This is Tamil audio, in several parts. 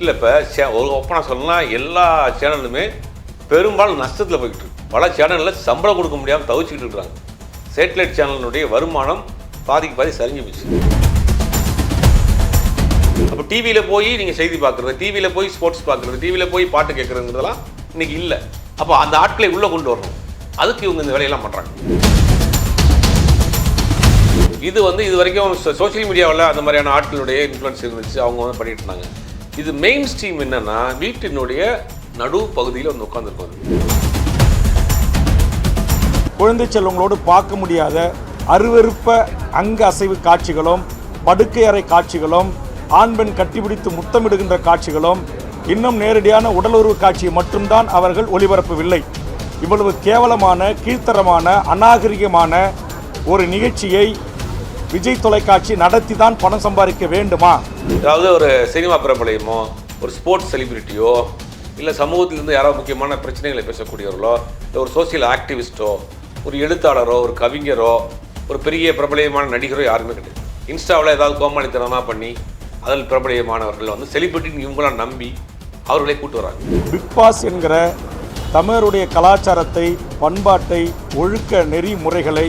இல்லை இப்போ ஒரு ஒப்பனை சொல்லலாம் எல்லா சேனலுமே பெரும்பாலும் நஷ்டத்தில் போய்கிட்டு இருக்கு. பல சேனலில் சம்பளம் கொடுக்க முடியாமல் தவிச்சிக்கிட்டு இருக்காங்க சேட்டலைட் சேனலினுடைய வருமானம் பாதிக்கு பாதி சரிஞ்சு போச்சு. அப்போ டிவியில் போய் நீங்கள் செய்தி பார்க்குறது டிவியில் போய் ஸ்போர்ட்ஸ் பார்க்குறது டிவியில் போய் பாட்டு கேட்குறதுங்கிறதெல்லாம் இன்னைக்கு இல்லை. அப்போ அந்த ஆட்களை உள்ளே கொண்டு வரணும். அதுக்கு இவங்க இந்த வேலையெல்லாம் பண்ணுறாங்க இது வந்து இது வரைக்கும் சோஷியல் மீடியாவில் அந்த மாதிரியான ஆட்களுடைய இன்ஃப்ளூன்ஸ் இருந்துச்சு. அவங்க வந்து பண்ணிட்டு இருந்தாங்க. இது மெயின் ஸ்ட்ரீம் என்னன்னா வீட்டினுடைய நடு பகுதியில் வந்து உட்காந்துருக்கும் குழந்தை செல்வங்களோடு பார்க்க முடியாத அருவருப்ப அங்க அசைவு காட்சிகளும் படுக்கை அறை காட்சிகளும் ஆண் பெண் கட்டிப்பிடித்து முத்தமிடுகின்ற காட்சிகளும் இன்னும் நேரடியான உடலுறவு காட்சியை மட்டும்தான் அவர்கள் ஒளிபரப்பவில்லை. இவ்வளவு கேவலமான கீழ்த்தரமான அநாகரிகமான ஒரு நிகழ்ச்சியை விஜய் தொலைக்காட்சி நடத்தி தான் பணம் சம்பாதிக்க வேண்டுமா? அதாவது ஒரு சினிமா பிரபலயமோ ஒரு ஸ்போர்ட்ஸ் செலிபிரிட்டியோ இல்லை சமூகத்திலிருந்து யாரோ முக்கியமான பிரச்சனைகளை பேசக்கூடியவர்களோ இல்லை ஒரு சோசியல் ஆக்டிவிஸ்ட்டோ ஒரு எழுத்தாளரோ ஒரு கவிஞரோ ஒரு பெரிய பிரபலயமான நடிகரோ யாருமே கிடையாது. இன்ஸ்டாவில் ஏதாவது கோமாளித்தனமாக பண்ணி அதில் பிரபலயமானவர்கள் வந்து செலிபிரிட்டின்னு இவங்களாம் நம்பி அவர்களை கூட்டு வராங்க. பிக் பாஸ் என்கிற தமிழருடைய கலாச்சாரத்தை பண்பாட்டை ஒழுக்க நெறிமுறைகளை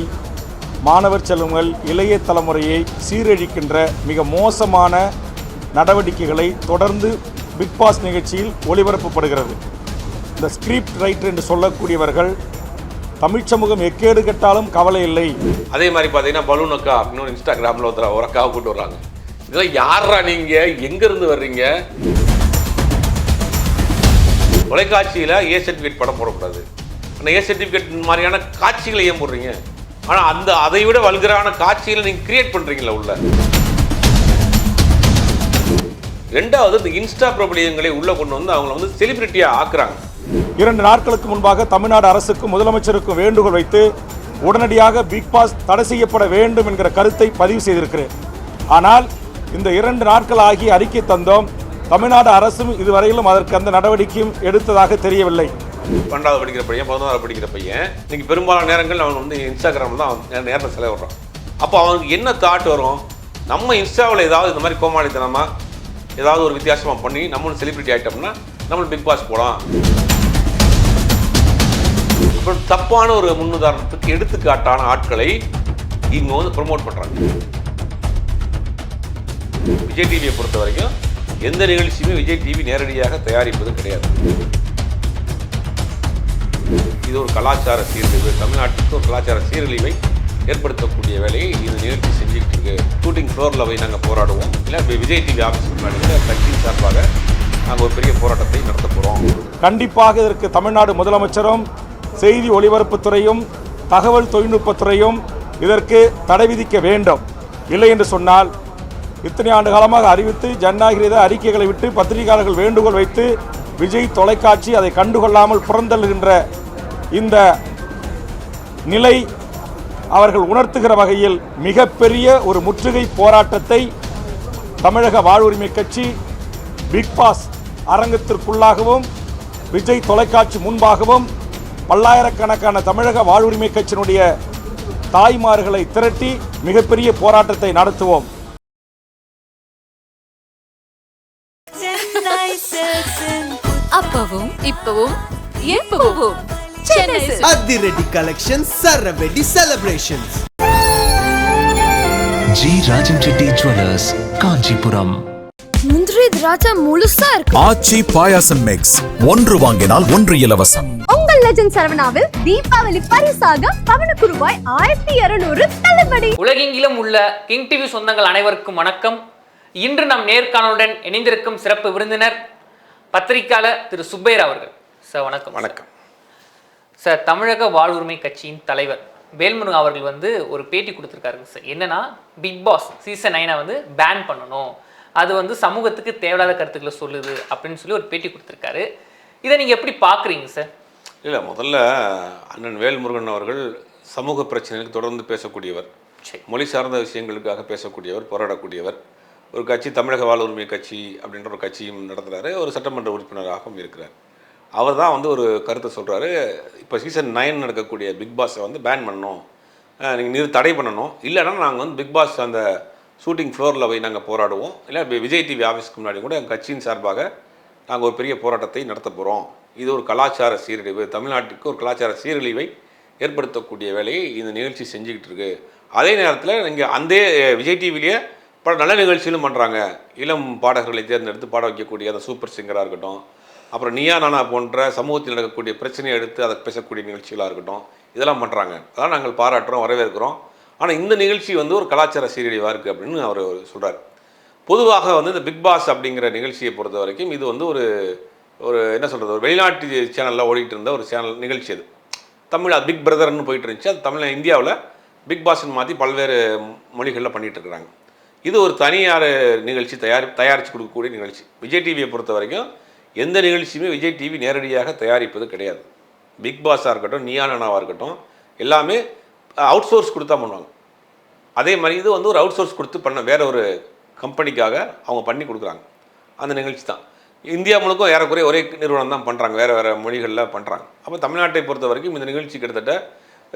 மாணவர் செல்வங்கள் இளைய தலைமுறையை சீரழிக்கின்ற மிக மோசமான நடவடிக்கைகளை தொடர்ந்து பிக் பாஸ் நிகழ்ச்சியில் ஒளிபரப்பப்படுகிறது. இந்த ஸ்கிரிப்ட் ரைட்டர் என்று சொல்லக்கூடியவர்கள் தமிழ் சமூகம் எக்கேடு கெட்டாலும் கவலை இல்லை. அதே மாதிரி பார்த்தீங்கன்னா பலூன் அக்கா அப்படின்னு இன்ஸ்டாகிராமில் ஒருத்தர் ஒரு அக்காவை கூட்டு வர்றாங்க. இதெல்லாம் யாரா நீங்கள் எங்கேருந்து வர்றீங்க? தொலைக்காட்சியில் ஏ சர்டிஃபிகேட் படம் போடக்கூடாது. ஆனால் ஏ சர்டிஃபிகேட் மாதிரியான காட்சிகளை ஏன் போடுறீங்க? ஆனால் அந்த அதை விட வல்கரான காட்சிகளை நீங்கள் கிரியேட் பண்ணுறீங்களா உள்ள. ரெண்டாவது இந்த இன்ஸ்டா பிரபலியங்களை உள்ளே கொண்டு வந்து அவங்கள வந்து செலிபிரிட்டியாக ஆக்குறாங்க. இரண்டு நாட்களுக்கு முன்பாக தமிழ்நாடு அரசுக்கும் முதலமைச்சருக்கும் வேண்டுகோள் வைத்து உடனடியாக பிக் பாஸ் தடை செய்யப்பட வேண்டும் என்கிற கருத்தை பதிவு செய்திருக்கிறேன். ஆனால் இந்த இரண்டு நாட்கள் ஆகி அறிக்கை தந்தோம் தமிழ்நாடு அரசும் இதுவரையிலும் அதற்கு அந்த நடவடிக்கையும் எடுத்ததாக தெரியவில்லை. பன்னெண்டாவது படிக்கிற பையன் பதினோராவது படிக்கிற பையன். இன்னைக்கு பெரும்பாலான நேரங்கள் அவன் வந்து இன்ஸ்டாகிராமில் தான் நேரத்தை செலவிடுறான். அப்போ அவனுக்கு என்ன தாட் வரும்? நம்ம இன்ஸ்டாவில் ஏதாவது இந்த மாதிரி கோமாளித்தனமாக ஏதாவது ஒரு வித்தியாசமாக பண்ணி நம்மளும் செலிபிரிட்டி ஆகிட்டோம்னா நம்மளும் பிக் பாஸ் போகலாம் இப்போ தப்பான ஒரு முன்னுதாரணத்துக்கு எடுத்துக்காட்டான ஆட்களை இவங்க வந்து ப்ரொமோட் பண்ணுறாங்க விஜய் டிவியை பொறுத்த வரைக்கும் எந்த நிகழ்ச்சியுமே விஜய் டிவி நேரடியாக தயாரிப்பது கிடையாது. இது ஒரு கலாச்சார சீரழிவு. தமிழ்நாட்டுக்கு ஒரு கலாச்சார சீரழிவை ஏற்படுத்தக்கூடிய வேலையை இது நிகழ்ச்சி செஞ்சுக்கிட்டு இருக்கு. ஷூட்டிங் ஃப்ளோரில் போய் நாங்கள் போராடுவோம். இல்லை விஜய் டிவி ஆஃபீஸ் முன்னாடி கட்சியின் சார்பாக நாங்கள் ஒரு பெரிய போராட்டத்தை நடத்த போகிறோம் கண்டிப்பாக இதற்கு தமிழ்நாடு முதலமைச்சரும் செய்தி ஒலிபரப்புத்துறையும் தகவல் தொழில்நுட்பத்துறையும் இதற்கு தடை விதிக்க வேண்டும். இல்லை என்று சொன்னால் இத்தனை ஆண்டு காலமாக அறிவித்து ஜனநாயக அறிக்கைகளை விட்டு பத்திரிகையாளர்கள் வேண்டுகோள் வைத்து விஜய் தொலைக்காட்சி அதை கண்டுகொள்ளாமல் புறந்தள்ளுகின்ற இந்த நிலை அவர்கள் உணர்த்துகிற வகையில் மிகப்பெரிய ஒரு முற்றுகை போராட்டத்தை தமிழக வாழ்வுரிமை கட்சி பிக் பாஸ் அரங்கத்திற்குள்ளாகவும் விஜய் தொலைக்காட்சி முன்பாகவும் பல்லாயிரக்கணக்கான தமிழக வாழ்வுரிமை கட்சியினுடைய தாய்மார்களை திரட்டி மிகப்பெரிய போராட்டத்தை நடத்துவோம். அப்பவும் இப்பவும் எப்பவும் அதிரடி collection சரவெடி celebrations G Rajan Reddy jewellers Kanchipuram முந்திரி திராட்சை முழுசா இருக்கு. ஆச்சி பாயாசம் மிக்ஸ் ஒன்று வாங்கினால் ஒன்று இலவசம். உங்கள் லெஜண்ட் சரவணாவில் தீபாவளி பரிசாக பவனுக்கு ரூபாய் ஆயிரத்தி இருநூறு தள்ளுபடி. உலகெங்கிலும் உள்ள கிங் டிவி சொந்தங்கள் அனைவருக்கும் வணக்கம். இன்று நம் நேர்காணலுடன் இணைந்திருக்கும் சிறப்பு விருந்தினர் பத்திரிக்கையாளர் திரு சுப்பையர் அவர்கள். சார் வணக்கம். வணக்கம். சார் தமிழக வாழ்வுரிமை கட்சியின் தலைவர் வேல்முருகன் அவர்கள் வந்து ஒரு பேட்டி கொடுத்துருக்காருங்க சார். என்னன்னா பிக் பாஸ் சீசன் நைனை வந்து பேன் பண்ணணும். அது வந்து சமூகத்துக்கு தேவையில்லாத கருத்துக்களை சொல்லுது அப்படின்னு சொல்லி ஒரு பேட்டி கொடுத்துருக்காரு. இதை நீங்கள் எப்படி பார்க்குறீங்க சார்? இல்லை முதல்ல அண்ணன் வேல்முருகன் அவர்கள் சமூக பிரச்சனைகளுக்கு தொடர்ந்து பேசக்கூடியவர். மொழி சார்ந்த விஷயங்களுக்காக பேசக்கூடியவர் போராடக்கூடியவர். ஒரு கட்சி தமிழக வாழ் உரிமை கட்சி அப்படின்ற ஒரு கட்சியும் நடத்துகிறாரு ஒரு சட்டமன்ற உறுப்பினராகவும் இருக்கிறார். அவர் தான் வந்து ஒரு கருத்தை சொல்கிறாரு இப்போ சீசன் நைன் நடக்கக்கூடிய பிக் பாஸை வந்து பேன் பண்ணணும். நீங்கள் நிறு தடை பண்ணணும். இல்லைன்னா நாங்கள் வந்து பிக் பாஸ் அந்த ஷூட்டிங் ஃப்ளோரில் போய் நாங்கள் போராடுவோம். இல்லை விஜய் டிவி ஆஃபீஸ்க்கு முன்னாடி கூட எங்கள் கட்சியின் சார்பாக நாங்கள் ஒரு பெரிய போராட்டத்தை நடத்த போகிறோம் இது ஒரு கலாச்சார சீரழிவு. தமிழ்நாட்டுக்கு ஒரு கலாச்சார சீரழிவை ஏற்படுத்தக்கூடிய வேலையை இந்த நிகழ்ச்சி செஞ்சுக்கிட்டு இருக்கு. அதே நேரத்தில் நீங்கள் அந்த விஜய் டிவிலேயே பல நல்ல நிகழ்ச்சிகளும் பண்ணுறாங்க இளம் பாடகர்களை தேர்ந்தெடுத்து பாட வைக்கக்கூடிய அந்த சூப்பர் சிங்கராக இருக்கட்டும் அப்புறம் நீயா நானா போன்ற சமூகத்தில் நடக்கக்கூடிய பிரச்சனையை எடுத்து அதை பேசக்கூடிய நிகழ்ச்சிகளாக இருக்கட்டும் இதெல்லாம் பண்ணுறாங்க அதான் நாங்கள் பாராட்டுறோம் வரவேற்கிறோம். ஆனால் இந்த நிகழ்ச்சி வந்து ஒரு கலாச்சார சீரழிவாக இருக்குது அப்படின்னு அவர் சொல்கிறார் பொதுவாக வந்து இந்த பிக் பாஸ் அப்படிங்கிற நிகழ்ச்சியை பொறுத்த வரைக்கும் இது வந்து ஒரு ஒரு என்ன சொல்கிறது ஒரு வெளிநாட்டு சேனலில் ஓடிட்டு இருந்த ஒரு சேனல் நிகழ்ச்சி அது. தமிழ் அது பிக் பிரதர்னு போயிட்டு இருந்துச்சு. அது தமிழ் இந்தியாவில் பிக் பாஸ்ன்னு மாற்றி பல்வேறு மொழிகளில் பண்ணிகிட்டு இருக்கிறாங்க இது ஒரு தனியார் நிகழ்ச்சி தயார் தயாரித்து கொடுக்கக்கூடிய நிகழ்ச்சி. விஜய் டிவியை பொறுத்த வரைக்கும் எந்த நிகழ்ச்சியுமே விஜய் டிவி நேரடியாக தயாரிப்பது கிடையாது. பிக் பாஸாக இருக்கட்டும் நியானாவாக இருக்கட்டும் எல்லாமே அவுட் சோர்ஸ் கொடுத்தா பண்ணுவாங்க. அதே மாதிரி இது வந்து ஒரு அவுட் சோர்ஸ் கொடுத்து பண்ண வேற ஒரு கம்பெனிக்காக அவங்க பண்ணி கொடுக்குறாங்க. அந்த நிகழ்ச்சி தான். இந்தியா முழுக்கும் ஏறக்குறைய ஒரே நிறுவனம் தான் பண்ணுறாங்க வேறு வேறு மொழிகளில் பண்ணுறாங்க அப்போ தமிழ்நாட்டை பொறுத்த வரைக்கும் இந்த நிகழ்ச்சி கிட்டத்தட்ட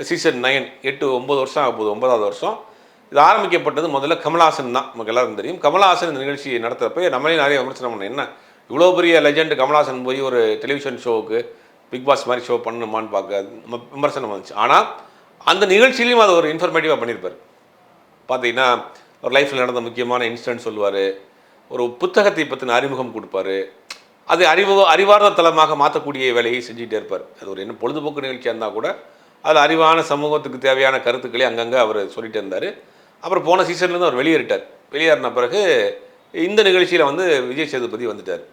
சீசன் நைன் எட்டு ஒம்பது வருஷம் ஆக போகுது. ஒன்பதாவது வருஷம். இது ஆரம்பிக்கப்பட்டது முதல்ல கமலாசன் தான். நமக்கு எல்லாருக்கும் தெரியும். கமலாசன் இந்த நிகழ்ச்சியை நடத்துகிறப்ப நம்மளே நிறைய விமர்சனம் பண்ண என்ன? இவ்வளோ பெரிய லெஜெண்ட் கமல்ஹாசன் போய் ஒரு டெலிவிஷன் ஷோவுக்கு பிக் பாஸ் மாதிரி ஷோ பண்ணணுமான்னு பார்க்க விமர்சனம் வந்துச்சு. ஆனால் அந்த நிகழ்ச்சியிலையும் அதை ஒரு இன்ஃபர்மேட்டிவாக பண்ணியிருப்பார். பார்த்தீங்கன்னா ஒரு லைஃப்பில் நடந்த முக்கியமான இன்சிடென்ட் சொல்லுவார். ஒரு புத்தகத்தை பற்றின அறிமுகம் கொடுப்பாரு. அது அறிவு அறிவார்ந்த தளமாக மாற்றக்கூடிய வேலையை செஞ்சுட்டே இருப்பார். அது ஒரு என்ன பொழுதுபோக்கு நிகழ்ச்சியாக இருந்தால் கூட அதில் அறிவான சமூகத்துக்கு தேவையான கருத்துக்களை அங்கங்கே அவர் சொல்லிட்டு இருந்தார். அப்புறம் போன சீசன்லேருந்து அவர் வெளியேறிட்டார். வெளியேறின பிறகு இந்த நிகழ்ச்சியில் வந்து விஜய் சேதுபதி வந்துட்டார்.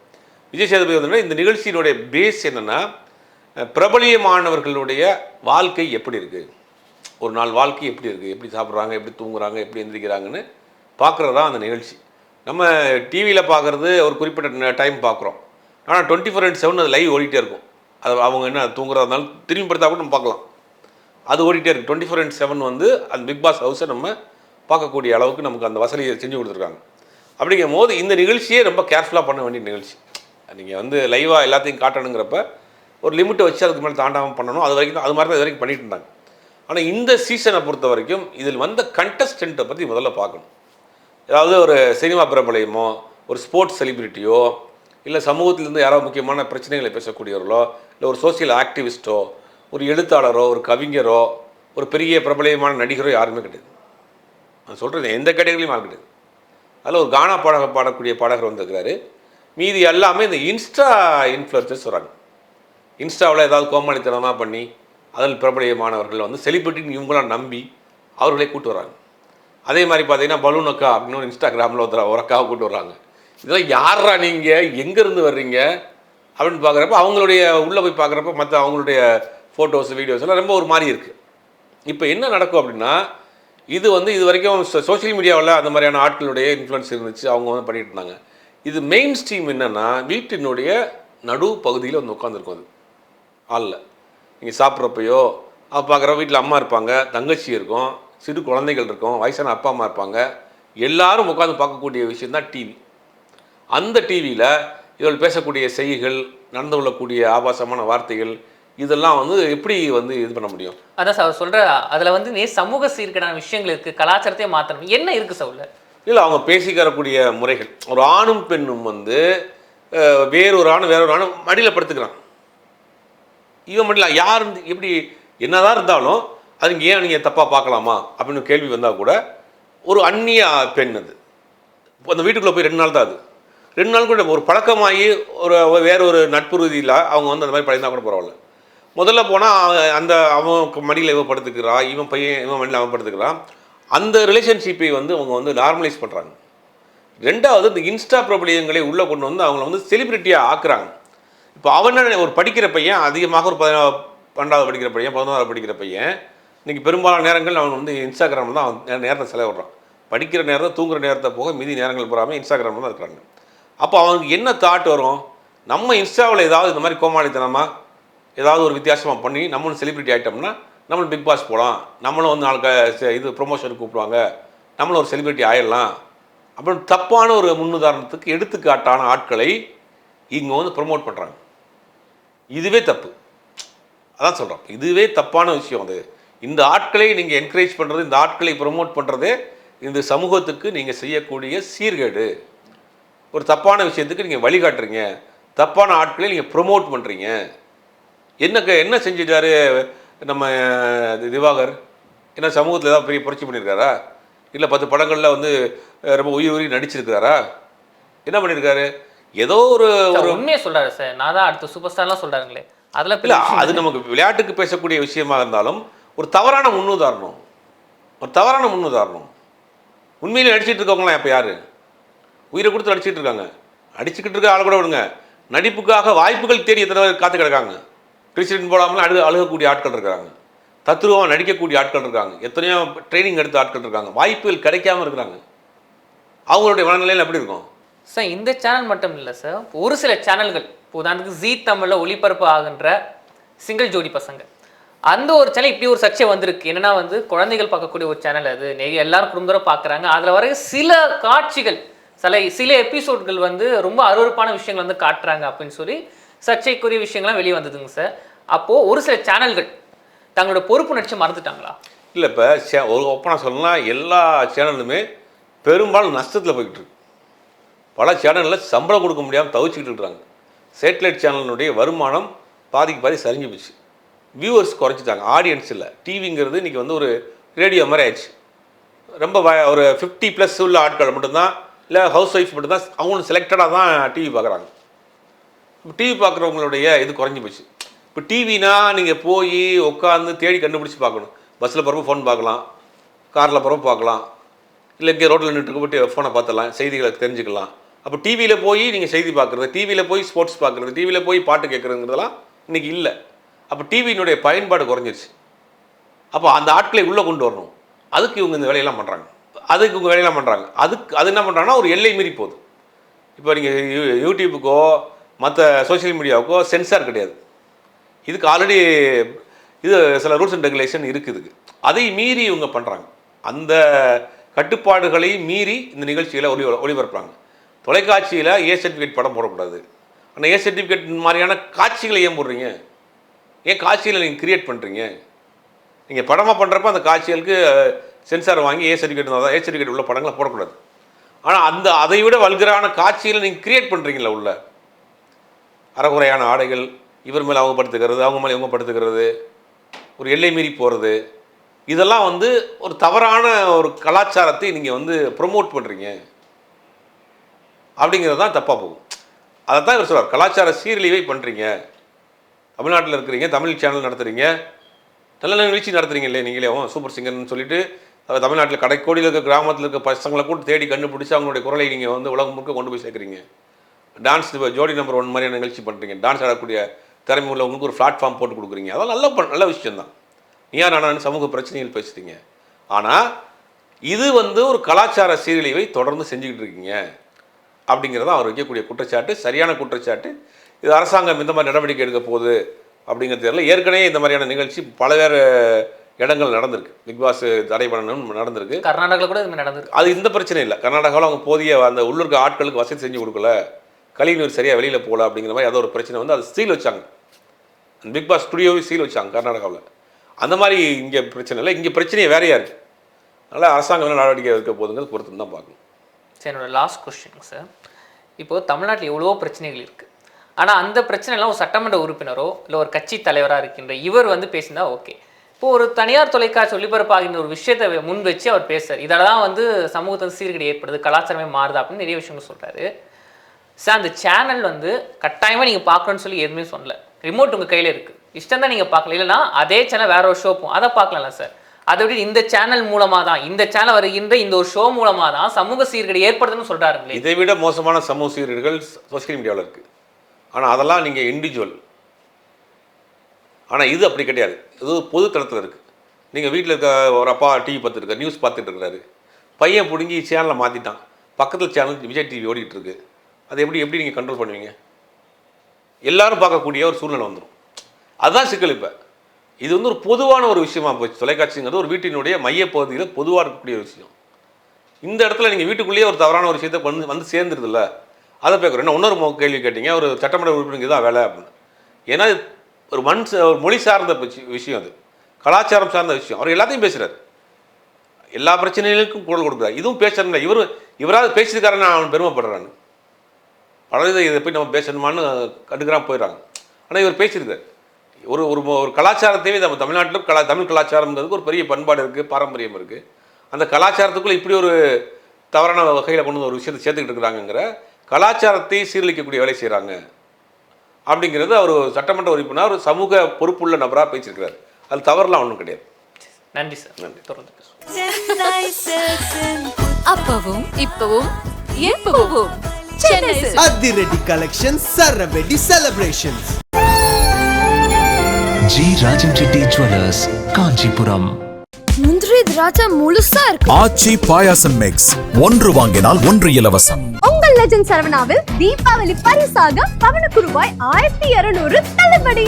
விஜய் சேதுபதி வந்து இந்த நிகழ்ச்சியினுடைய பேஸ் என்னென்னா பிரபலியமானவர்களுடைய வாழ்க்கை எப்படி இருக்குது ஒரு நாள் வாழ்க்கை எப்படி இருக்குது எப்படி சாப்பிட்றாங்க? எப்படி தூங்குறாங்க? எப்படி எந்திரிக்கிறாங்கன்னு பார்க்குறது தான் அந்த நிகழ்ச்சி. நம்ம டிவியில் பார்க்குறது ஒரு குறிப்பிட்ட டைம் பார்க்குறோம். ஆனால் டுவெண்ட்டி ஃபோர் இன்ட் செவன் அது லைவ் ஓடிட்டே இருக்கும். அது அவங்க என்ன தூங்குறதா திரும்பி படுத்தா கூட நம்ம பார்க்கலாம். அது ஓடிட்டே இருக்கு. டுவெண்ட்டி ஃபோர் இன்ட் செவன் வந்து அந்த பிக் பாஸ் ஹவுஸை நம்ம பார்க்கக்கூடிய அளவுக்கு நமக்கு அந்த வசதியை செஞ்சு கொடுத்துருக்காங்க. அப்படிங்கும் போது இந்த நிகழ்ச்சியே ரொம்ப கேர்ஃபுல்லாக பண்ண வேண்டிய நிகழ்ச்சி. நீங்கள் வந்து லைவாக எல்லாத்தையும் காட்டணுங்கிறப்ப ஒரு லிமிட்டை வச்சு அதுக்கு மேலே தாண்டாமல் பண்ணணும். அது வரைக்கும் அது மாதிரி தான் இது வரைக்கும் பண்ணிட்டு இருந்தாங்க. ஆனால் இந்த சீசனை பொறுத்த வரைக்கும் இதில் வந்த கண்டஸ்டண்ட்டை பற்றி முதல்ல பார்க்கணும். ஏதாவது ஒரு சினிமா பிரபலையுமோ ஒரு ஸ்போர்ட்ஸ் செலிபிரிட்டியோ இல்லை சமூகத்திலேருந்து யாரோ முக்கியமான பிரச்சனைகளை பேசக்கூடியவர்களோ இல்லை ஒரு சோசியல் ஆக்டிவிஸ்ட்டோ ஒரு எழுத்தாளரோ ஒரு கவிஞரோ ஒரு பெரிய பிரபலயமான நடிகரோ யாருமே கிடையாது. நான் சொல்கிறது எந்த கேட்டகரியும் ஆள் கிடையாது அதில் ஒரு கானா பாடக பாடக்கூடிய பாடகர் வந்திருக்கிறாரு. மீதி எல்லாமே இந்த இன்ஸ்டா இன்ஃப்ளூயன்சர்ஸ் வராங்க இன்ஸ்டாவில் ஏதாவது கோமாளித்தனமாக பண்ணி அதில் பிரபலியமானவர்கள் வந்து செலிபிரிட்டின்னு இவங்களாம் நம்பி அவர்களே கூட்டு வராங்க அதே மாதிரி பார்த்தீங்கன்னா பலூன் அக்கா அப்படின்னு ஒரு இன்ஸ்டாகிராமில் ஒருத்தர் ஒரு அக்காவை கூட்டு வர்றாங்க. இதெல்லாம் யாரா நீங்கள் எங்கேருந்து வர்றீங்க? அப்படின்னு பார்க்குறப்ப அவங்களுடைய உள்ளே போய் பார்க்குறப்ப மற்ற அவங்களுடைய ஃபோட்டோஸ் வீடியோஸ் எல்லாம் ரொம்ப ஒரு மாதிரி இருக்குது இப்போ என்ன நடக்கும் அப்படின்னா இது வந்து இது வரைக்கும் சோஷியல் மீடியாவில் அந்த மாதிரியான ஆட்களுடைய இன்ஃப்ளூயன்ஸ் இருந்துச்சு அவங்க வந்து பண்ணிகிட்டு இருந்தாங்க. இது மெயின் ஸ்ட்ரீம் என்னென்னா வீட்டினுடைய நடு பகுதியில் வந்து உட்காந்துருக்கும் அது. ஆளில். நீங்கள் சாப்பிட்றப்பையோ அப்போ பார்க்குற வீட்டில் அம்மா இருப்பாங்க தங்கச்சி இருக்கும் சிறு குழந்தைகள் இருக்கும் வயசான அப்பா அம்மா இருப்பாங்க. எல்லாரும் உட்காந்து பார்க்கக்கூடிய விஷயம் தான் டிவி அந்த டிவியில் இவர்கள் பேசக்கூடிய செய்திகள் நடந்து கொள்ளக்கூடிய ஆபாசமான வார்த்தைகள் இதெல்லாம் வந்து எப்படி வந்து இது பண்ண முடியும்? அதான் சார் அவர் அதில் வந்து நே சமூக சீர்கேடான விஷயங்கள் இருக்குது கலாச்சாரத்தையே மாற்றணும் என்ன இருக்குது சார் உள்ள? இல்லை அவங்க பேசிக்கிறக்கூடிய முறைகள். ஒரு ஆணும் பெண்ணும் வந்து வேறொரு ஆணும் வேறொரு ஆணும் மடியில் படுத்துக்கிறான். இவன் மடியில் யார் எப்படி என்னதான் இருந்தாலும் அதுங்க ஏன் நீங்கள் தப்பாக பார்க்கலாமா? அப்படின்னு கேள்வி வந்தால் கூட ஒரு அந்நிய பெண் அது. இப்போ அந்த வீட்டுக்குள்ளே போய் ரெண்டு நாள் தான் அது. ரெண்டு நாள் கூட ஒரு பழக்கமாகி ஒரு வேற ஒரு நட்பு ரீதியில் அவங்க வந்து அந்த மாதிரி பழகினா கூட பரவாயில்ல. முதல்ல போனால் அந்த அவன் மடியில் இவன் படுத்துக்கிறான் இவன் பையன் இவன் மடியில் அவன் படுத்துக்கிறான். அந்த ரிலேஷன்ஷிப்பை வந்து அவங்க வந்து நார்மலைஸ் பண்ணுறாங்க ரெண்டாவது இந்த இன்ஸ்டா பிரபலியங்களை உள்ளே கொண்டு வந்து அவங்கள வந்து செலிபிரிட்டியாக ஆக்குறாங்க. இப்போ அவன ஒரு படிக்கிற பையன் அதிகமாக ஒரு பதினா பன்னெண்டாவது படிக்கிற பையன் பதினோராவது படிக்கிற பையன் இன்றைக்கி பெரும்பாலான நேரங்கள் அவன் வந்து இன்ஸ்டாகிராமில் தான் அவன் நேரத்தை செலவிடுறான். படிக்கிற நேரத்தை தூங்குற நேரத்தை போக மீதி நேரங்கள் போகாமல் இன்ஸ்டாகிராமில் தான் இருக்கிறாங்க. அப்போ அவனுக்கு என்ன தாட் வரும்? நம்ம இன்ஸ்டாவில் ஏதாவது இந்த மாதிரி கோமாளித்தனமாக ஏதாவது ஒரு வித்தியாசமாக பண்ணி நம்மளும் செலிபிரிட்டி ஆகிட்டோம்னா நம்மளும் பிக் பாஸ் போகலாம் நம்மளும் வந்து நாளைக்கு இது ப்ரொமோஷன் கூப்பிடுவாங்க. நம்மளும் ஒரு செலிபிரிட்டி ஆயிடலாம். அப்படின்னு தப்பான ஒரு முன்னுதாரணத்துக்கு எடுத்துக்காட்டான ஆட்களை இங்கே வந்து ப்ரொமோட் பண்ணுறாங்க இதுவே தப்பு. அதான் சொல்கிறோம் இதுவே தப்பான விஷயம் அது. இந்த ஆட்களை நீங்கள் என்கரேஜ் பண்ணுறது இந்த ஆட்களை ப்ரொமோட் பண்ணுறதே இந்த சமூகத்துக்கு நீங்கள் செய்யக்கூடிய சீர்கேடு. ஒரு தப்பான விஷயத்துக்கு நீங்கள் வழிகாட்டுறீங்க. தப்பான ஆட்களை நீங்கள் ப்ரொமோட் பண்ணுறீங்க என்ன என்ன செஞ்சிட்டாரு? நம்ம திவாகர் என்ன சமூகத்தில் ஏதாவது பெரிய புரட்சி பண்ணியிருக்காரா இல்லை பத்து படங்களில் வந்து ரொம்ப உயிர் உயிர் நடிச்சிருக்காரா என்ன பண்ணியிருக்காரு ஏதோ ஒரு ஒரு உண்மையை சொல்றாரு சார். நான் தான் அடுத்த சூப்பர் ஸ்டார்லாம் சொல்றாங்களே அதுல இல்லை அது நமக்கு விளையாட்டுக்கு பேசக்கூடிய விஷயமா இருந்தாலும் ஒரு தவறான முன்னுதாரணம். ஒரு தவறான முன்னுதாரணம். உண்மையிலே நடிச்சிட்டு இருக்கவங்களாம் இப்போ யாரு? உயிரை கொடுத்து நடிச்சிட்டு இருக்காங்க. அடிச்சுக்கிட்டு இருக்க ஆள் கூட விடுங்க. நடிப்புக்காக வாய்ப்புகள் தேடி எத்தனை பேர் காத்து கிடக்காங்க? கிறிஸ்டின் போடாமல் அழு அழுகக்கூடிய ஆட்கள் இருக்காங்க தத்துருவமாக நடிக்கக்கூடிய ஆட்கள் இருக்காங்க எத்தனையோ ட்ரைனிங் எடுத்த ஆட்கள் இருக்காங்க வாய்ப்புகள் கிடைக்காம இருக்கிறாங்க. அவங்களுடைய மனநிலையில் எப்படி இருக்கும்? சார் இந்த சேனல் மட்டும் இல்லை சார் ஒரு சில சேனல்கள் இப்போ உதாரணத்துக்கு ஜீ தமிழில் ஒளிபரப்பு ஆகின்ற சிங்கிள் ஜோடி பசங்க. அந்த ஒரு சேனல் இப்படி ஒரு சர்ச்சை வந்திருக்கு. என்னன்னா வந்து குழந்தைகள் பார்க்கக்கூடிய ஒரு சேனல் அது. நிறைய எல்லாரும் குடும்பத்தோட பார்க்குறாங்க. அதில் வர சில காட்சிகள் சில சில எபிசோட்கள் வந்து ரொம்ப அருவருப்பான விஷயங்கள் வந்து காட்டுறாங்க அப்படின்னு சொல்லி சர்ச்சைக்குரிய விஷயங்கள்லாம் வெளியே வந்ததுங்க சார் அப்போது ஒரு சில சேனல்கள் தங்களோட பொறுப்புணர்ச்சி மறந்துட்டாங்களா? இல்லை இப்போ சே ஒரு ஒப்பனை சொல்லலாம் எல்லா சேனலுமே பெரும்பாலும் நஷ்டத்தில் போய்கிட்டு இருக்கு. பல சேனலில் சம்பளம் கொடுக்க முடியாமல் தவிச்சுக்கிட்டு இருக்கிறாங்க சேட்டலைட் சேனலினுடைய வருமானம் பாதிக்கு பாதி சரிஞ்சு போச்சு. வியூவர்ஸ் குறைச்சிட்டாங்க. ஆடியன்ஸ் இல்லை. டிவிங்கிறது இன்றைக்கி வந்து ஒரு ரேடியோ மாதிரி ஆயிடுச்சு. ரொம்ப வ- ஒரு ஃபிஃப்டி ப்ளஸ் உள்ள ஆட்கள் மட்டும்தான் இல்லை ஹவுஸ் ஒய்ஃப் மட்டும்தான் அவங்களும் செலக்டடாக தான் டிவி பார்க்குறாங்க டிவி பார்க்குறவங்களுடைய இது குறைஞ்சி போச்சு. இப்போ டிவினா நீங்கள் போய் உட்காந்து தேடி கண்டுபிடிச்சி பார்க்கணும் பஸ்ஸில் போகிறப்ப ஃபோன் பார்க்கலாம் காரில் போகிறப்ப பார்க்கலாம் இல்லை இங்கே ரோட்டில் நின்று போட்டு ஃபோனை பார்த்துடலாம் செய்திகளை தெரிஞ்சுக்கலாம் அப்போ டிவியில் போய் நீங்கள் செய்தி பார்க்குறது டிவியில் போய் ஸ்போர்ட்ஸ் பார்க்குறது டிவியில் போய் பாட்டு கேட்குறதுங்கிறதெல்லாம் இன்றைக்கி இல்லை அப்போ டிவியினுடைய பயன்பாடு குறைஞ்சிருச்சு அப்போ அந்த ஆட்களை உள்ளே கொண்டு வரணும் அதுக்கு இவங்க இந்த வேலையெல்லாம் பண்ணுறாங்க அதுக்கு இவங்க வேலையெல்லாம் பண்ணுறாங்க அதுக்கு அது என்ன பண்ணுறாங்கன்னா ஒரு எல்லை மீறி போகுது இப்போ நீங்கள் யூடியூப்புக்கோ மற்ற சோஷியல் மீடியாவுக்கோ சென்சார் கிடையாது இதுக்கு ஆல்ரெடி இது சில ரூல்ஸ் அண்ட் ரெகுலேஷன் இருக்குது. அதை மீறி இவங்க பண்ணுறாங்க அந்த கட்டுப்பாடுகளை மீறி இந்த நிகழ்ச்சிகளை ஒளி ஒளிபரப்புறாங்க. தொலைக்காட்சியில் ஏ சர்டிஃபிகேட் படம் போடக்கூடாது. ஆனால் ஏ சர்டிஃபிகேட் மாதிரியான காட்சிகளை ஏன் போடுறீங்க? ஏன் காட்சிகளை நீங்கள் கிரியேட் பண்ணுறீங்க நீங்கள் படமாக பண்ணுறப்ப அந்த காட்சிகளுக்கு சென்சார் வாங்கி ஏ சர்டிஃபிகேட் தான் ஏ சர்டிஃபிகேட் உள்ள படங்களை போடக்கூடாது. ஆனால் அந்த அதை விட வல்கரான காட்சிகளை நீங்கள் கிரியேட் பண்ணுறீங்களா உள்ள. அறகுறையான ஆடைகள் இவர் மேலே அவங்க படுத்துக்கிறது அவங்க மேலே இவங்க படுத்துக்கிறது ஒரு எல்லை மீறி போகிறது இதெல்லாம் வந்து ஒரு தவறான ஒரு கலாச்சாரத்தை நீங்கள் வந்து ப்ரொமோட் பண்ணுறீங்க அப்படிங்கிறது தான் தப்பாக போகும். அதை தான் இவர் சொல்கிறார் கலாச்சார சீரழிவை பண்ணுறீங்க தமிழ்நாட்டில் இருக்கிறீங்க தமிழ் சேனல் நடத்துகிறீங்க நல்ல நிகழ்ச்சி நடத்துறீங்க இல்லையா நீங்களே? அவன் சூப்பர் சிங்கர்னு சொல்லிட்டு தமிழ்நாட்டில் கடைக்கோடியில் இருக்க கிராமத்தில் இருக்க பசங்களை கூட தேடி கண்டுபிடிச்சி அவங்களுடைய குரலை நீங்கள் வந்து உலகம் முழுக்க கொண்டு போய் சேர்க்குறீங்க. டான்ஸ் ஜோடி நம்பர் ஒன் மாதிரியான நிகழ்ச்சி பண்ணுறீங்க டான்ஸ் ஆடக்கூடிய திறமை உள்ளவங்களுக்கு ஒரு பிளாட்ஃபார்ம் போட்டு கொடுக்குறீங்க. அதெல்லாம் நல்ல ப- நல்ல விஷயம்தான். நீயா நானான்னு சமூக பிரச்சனைகள் பேசுறீங்க ஆனால் இது வந்து ஒரு கலாச்சார சீரழிவை தொடர்ந்து செஞ்சுக்கிட்டு இருக்கீங்க. அப்படிங்கிறத அவர் வைக்கக்கூடிய குற்றச்சாட்டு சரியான குற்றச்சாட்டு. இது அரசாங்கம் இந்த மாதிரி நடவடிக்கை எடுக்க போகுது அப்படிங்கிறது தெரியல. ஏற்கனவே இந்த மாதிரியான நிகழ்ச்சி பல வேறு இடங்கள் நடந்திருக்கு. பிக் பாஸ் தடை பண்ணணும் நடந்திருக்கு. கர்நாடகாவில் கூட இது நடந்திருக்கு. அது இந்த பிரச்சனை இல்லை. கர்நாடகாவில் அவங்க போதிய அந்த உள்ளூர்க ஆட்களுக்கு வசதி செஞ்சு கொடுக்கல. கழிவுநீர் சரியாக வெளியில் போகல அப்படிங்கிற மாதிரி ஏதோ ஒரு பிரச்சனை வந்து அது சீல் வச்சாங்க. பிக் பாஸ் ஸ்டுடியோவே சீல் வச்சாங்க கர்நாடகாவில். அந்த மாதிரி இங்கே பிரச்சனை இல்லை. இங்கே பிரச்சனையே வேறையாக இருக்குது அதனால் அரசாங்கம் என்ன நடவடிக்கை எடுக்க போதுங்கிறது பொறுத்து தான் பார்க்கணும். சார் என்னோட லாஸ்ட் கொஸ்டின் சார் இப்போது தமிழ்நாட்டில் எவ்வளவோ பிரச்சனைகள் இருக்குது ஆனால் அந்த பிரச்சனைலாம் ஒரு சட்டமன்ற உறுப்பினரோ இல்லை ஒரு கட்சி தலைவராக இருக்கின்ற இவர் வந்து பேசினா ஓகே இப்போ ஒரு தனியார் தொலைக்காட்சி ஒளிபரப்பாகின்ற ஒரு விஷயத்தை முன் வச்சு அவர் பேசுறார். இதால தான் வந்து சமூகத்தில் சீர்கேடு ஏற்படுது கலாச்சாரமே மாறுது அப்படின்னு நிறைய விஷயங்கள் சொல்கிறாரு சார் அந்த சேனல் வந்து கட்டாயமாக நீங்கள் பார்க்கணும்னு சொல்லி எதுவுமே சொல்லல. ரிமோட் உங்கள் கையில் இருக்குது இஷ்டம் தான் நீங்கள் பார்க்கல இல்லைன்னா அதே சேனல் வேற ஒரு ஷோ போகும். அதை பார்க்கலாம்ல சார் அதை விட இந்த சேனல் மூலமாக தான் இந்த சேனல் வருகின்ற இந்த ஒரு ஷோ மூலமாக தான் சமூக சீர்கேடு ஏற்படுதுன்னு சொல்கிறாருங்களே இதை விட மோசமான சமூக சீர்கேடுகள் சோஷியல் மீடியாவில் இருக்குது ஆனால் அதெல்லாம் நீங்கள் இண்டிவிஜுவல் ஆனால் இது அப்படி கிடையாது. இது பொதுத்தளத்தில் இருக்குது நீங்கள் வீட்டில் இருக்க ஒரு அப்பா டிவி பார்த்துட்டு நியூஸ் பார்த்துட்டு இருக்கிறாரு. பையன் பிடுங்கி சேனலை மாற்றிட்டான் பக்கத்தில் சேனல் விஜய் டிவி ஓடிக்கிட்டு இருக்குது அதை எப்படி எப்படி நீங்கள் கண்ட்ரோல் பண்ணுவீங்க? எல்லாரும் பார்க்கக்கூடிய ஒரு சூழ்நிலை வந்துடும் அதுதான் சிக்கல் இப்போ. இது வந்து ஒரு பொதுவான ஒரு விஷயமா போச்சு. தொலைக்காட்சிங்கிறது ஒரு வீட்டினுடைய மையப்பகுதியில் பொதுவாக இருக்கக்கூடிய ஒரு விஷயம். இந்த இடத்துல நீங்கள் வீட்டுக்குள்ளேயே ஒரு தவறான ஒரு விஷயத்தை வந்து வந்து சேர்ந்துருதுல்ல? அதை பேக்கிறேன் என்ன இன்னொரு கேள்வி கேட்டீங்க. ஒரு சட்டமன்ற உறுப்பினருக்கு தான் வேலை அப்படின்னு. ஏன்னா ஒரு மண் ஒரு மொழி சார்ந்த விஷயம் அது. கலாச்சாரம் சார்ந்த விஷயம். அவர் எல்லாத்தையும் பேசுகிறார் எல்லா பிரச்சனைகளுக்கும் குரல் கொடுக்குறாரு. இதுவும் பேசுறதுல இவர் இவராவது பேசியிருக்காரு நான் அவன் பெருமைப்படுறான்னு. பலவித இதை போய் நம்ம பேசணுமான்னு கண்டுக்கிறாம போயிடுறாங்க. ஆனால் இவர் பேசியிருக்காரு. ஒரு ஒரு ஒரு கலாச்சாரத்தையே நம்ம தமிழ்நாட்டிலும் கலா தமிழ் கலாச்சாரம்ங்கிறதுக்கு ஒரு பெரிய பண்பாடு இருக்குது பாரம்பரியம் இருக்குது அந்த கலாச்சாரத்துக்குள்ளே இப்படி ஒரு தவறான வகையில் கொண்டு வந்து ஒரு விஷயத்தை சேர்த்துக்கிட்டு இருக்கிறாங்கங்கிற கலாச்சாரத்தை சீரழிக்கக்கூடிய வேலை செய்கிறாங்க அப்படிங்கிறது அவர் சட்டமன்ற உறுப்பினர் ஒரு சமூக பொறுப்புள்ள நபராக பேசியிருக்கிறார். அது தவறுலாம் ஒன்றும் கிடையாது. நன்றி சார். நன்றி. தொடர்ந்து அப்பவும் இப்பவும் எப்பவும் சென்னை. அதிரடி collection சரவெடி celebrations G Rajan Reddy jewellers Kanchipuram முந்திரி திராட்சை முழுசா இருக்கு. ஆச்சி பாயாசம் மிக்ஸ் ஒன்று வாங்கினால் ஒன்று இலவசம். உங்கள் லெஜண்ட் சரவணாவில் தீபாவளி பரிசாக பவனுக்கு ரூபாய் ஆயிரத்தி இருநூறு தள்ளுபடி.